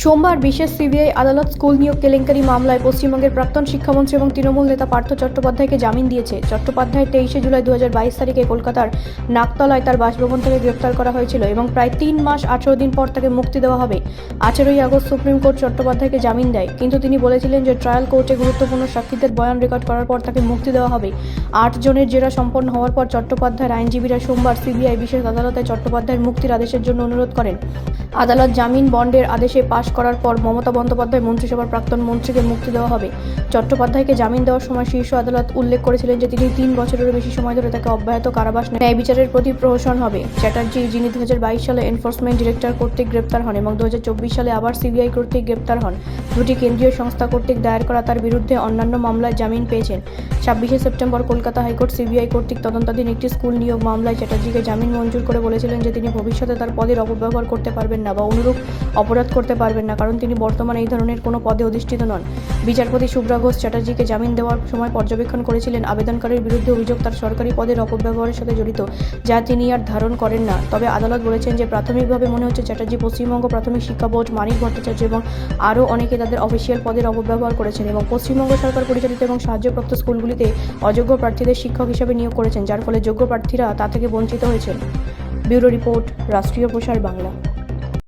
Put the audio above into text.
সোমবার বিশেষ সিবিআই আদালত স্কুল নিয়োগ কেলেঙ্কারি মামলায় পশ্চিমবঙ্গের প্রাক্তন শিক্ষামন্ত্রী এবং তৃণমূল নেতা পার্থ চট্টোপাধ্যায়কে জামিন দিয়েছে। চট্টোপাধ্যায় তেইশে জুলাই দু হাজার বাইশ তারিখে কলকাতার নাকতলায় তার বাসভবন থেকে গ্রেফতার করা হয়েছিল এবং প্রায় তিন মাস আঠেরো দিন পর তাকে মুক্তি দেওয়া হবে। আঠেরোই আগস্ট সুপ্রিম কোর্ট চট্টোপাধ্যায়কে জামিন দেয়। কিন্তু তিনি বলেছিলেন যে ট্রায়াল কোর্টে গুরুত্বপূর্ণ সাক্ষীদের বয়ান রেকর্ড করার পর তাকে মুক্তি দেওয়া হবে। আট জনের জেরা সম্পন্ন হওয়ার পর চট্টোপাধ্যায়ের আইনজীবীরা সোমবার সিবিআই বিশেষ আদালতে চট্টোপাধ্যায়ের মুক্তির আদেশের জন্য অনুরোধ করেন। আদালত জামিন বন্ডের আদেশে পাশ করার পর মমতা বন্দ্যোপাধ্যায় মন্ত্রিসভার প্রাক্তন মন্ত্রীকে মুক্তি দেওয়া হবে। চট্টোপাধ্যায়কে জামিন দেওয়ার সময় শীর্ষ আদালত উল্লেখ করেছিলেন যে তিনি তিন বছরেরও বেশি সময় ধরে তাকে অব্যাহত কারাবাস ন্যায় বিচারের প্রতি প্রহসন হবে। চ্যাটার্জি, যিনি দু হাজার বাইশ সালে এনফোর্সমেন্ট ডিরেক্টর কর্তৃক গ্রেপ্তার হন এবং দু হাজার চব্বিশ সালে আবার সিবিআই কর্তৃক গ্রেপ্তার হন। দুটি কেন্দ্রীয় সংস্থা কর্তৃক দায়ের করা তার বিরুদ্ধে অন্যান্য মামলায় জামিন পেয়েছেন। ছাব্বিশে সেপ্টেম্বর কলকাতা হাইকোর্ট সিবিআই কর্তৃক তদন্তাধীন একটি স্কুল নিয়োগ মামলায় চ্যাটার্জিকে জামিন মঞ্জুর করে বলেছিলেন যে তিনি ভবিষ্যতে তার পদের অপব্যবহার করতে পারবেন না বা অনুরূপ অপরাধ করতে পারবেন না, কারণ তিনি বর্তমানে এই ধরনের কোনো পদে অধিষ্ঠিত নন। বিচারপতি শুভ্রা ঘোষ চ্যাটার্জিকে জামিন দেওয়ার সময় পর্যবেক্ষণ করেছিলেন। আবেদনকারীর বিরুদ্ধে অভিযোগ তার সরকারি পদের অপব্যবহারের সাথে জড়িত, যা তিনি আর ধারণ করেন না। তবে আদালত বলেছেন যে, প্রাথমিকভাবে মনে হচ্ছে চ্যাটার্জি পশ্চিমবঙ্গ প্রাথমিক শিক্ষা বোর্ড, মানিক ভট্টাচার্য এবং আরও অনেকে তাদের অফিসিয়াল পদের অপব্যবহার করেছেন এবং পশ্চিমবঙ্গ সরকার পরিচালিত এবং সাহায্যপ্রাপ্ত স্কুলগুলিতে অযোগ্য প্রার্থীদের শিক্ষক হিসেবে নিয়োগ করেছেন, যার ফলে যোগ্য প্রার্থীরা তা থেকে বঞ্চিত হয়েছেন। ব্যুরো রিপোর্ট, রাষ্ট্রীয় প্রসার বাংলা।